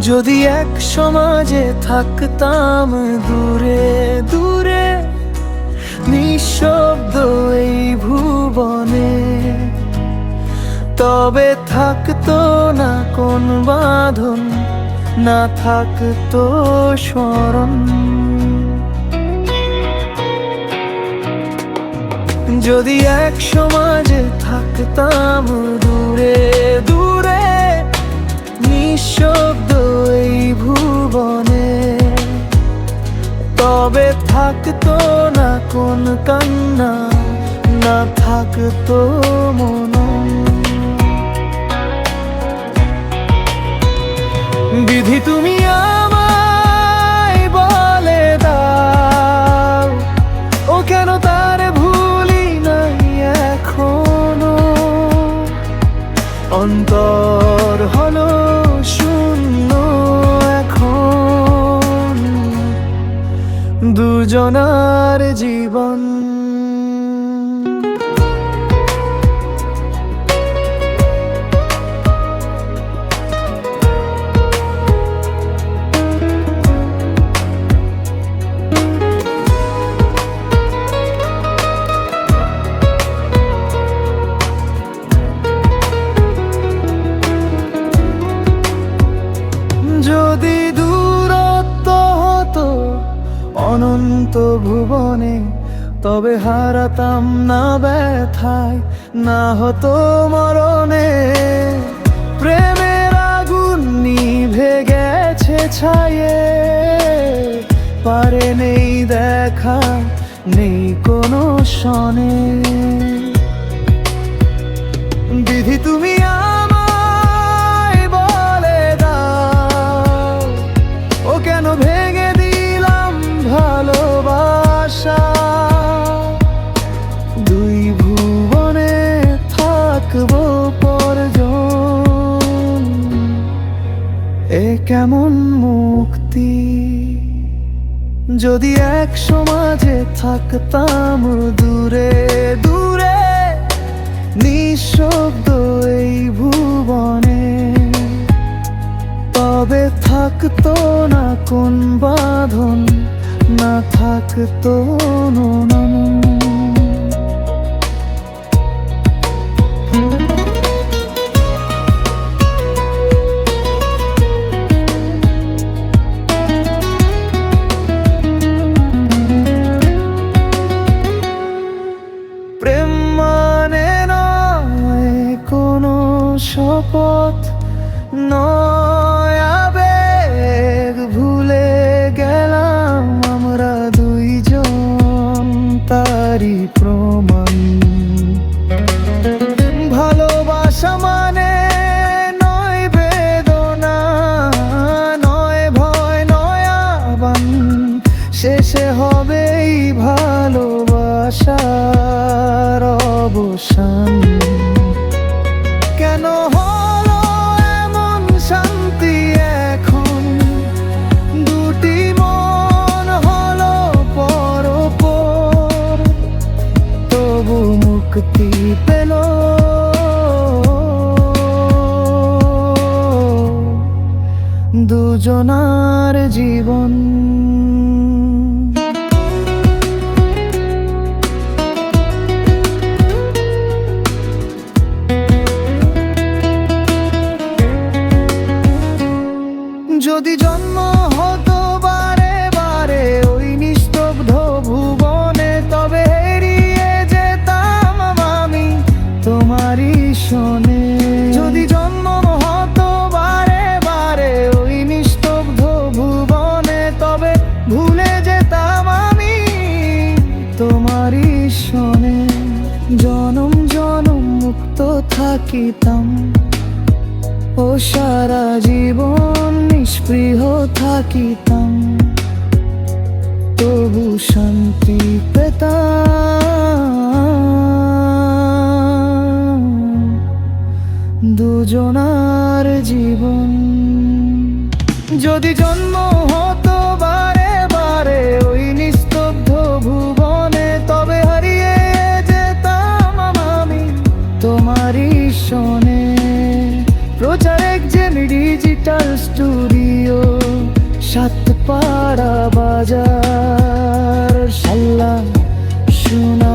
যদি এক সমাজে থাকতাম দূরে দূরে, নিঃশব্দ এই ভুবনে, তবে থাকতো না কোন বাঁধন, না থাকতো স্মরণ। যদি এক সমাজে থাকতাম দূরে দূরে, নিঃশব্দ থাকতো না কোন কান্না না থাকতো মন দুজনার জীবন অনন্ত ভুবনে তবে হারাতাম না ব্যথায়, না হতো মরণে। প্রেমের আগুন নিভে গেছে ছায়ে, পারে নেই দেখা, নেই কোনো শনে বিধি তুমি কেমন মুক্তি? যদি এক সমাজে থাকতাম দূরে দূরে, নিঃশব্দ এই ভুবনে, তবে থাকতো না কোন বাঁধন, না থাকতো নন হবেই ভালোবাসার অবসান। কেন হলো এমন শান্তি এখন? দুটি মন হলো পরপর। তবু মুক্তি পেল। দুজনার জীবন থাকিতাম ও সারা জীবন নিষ্পৃহ থাকিতাম। তবু শান্তি পেতাম। দুজনার জীবন যদি জন্ম তোমারই শোনে। প্রচারেক যে ডিজিটাল স্টুডিও সাতপাড়া বাজার সাল্লাম শোনা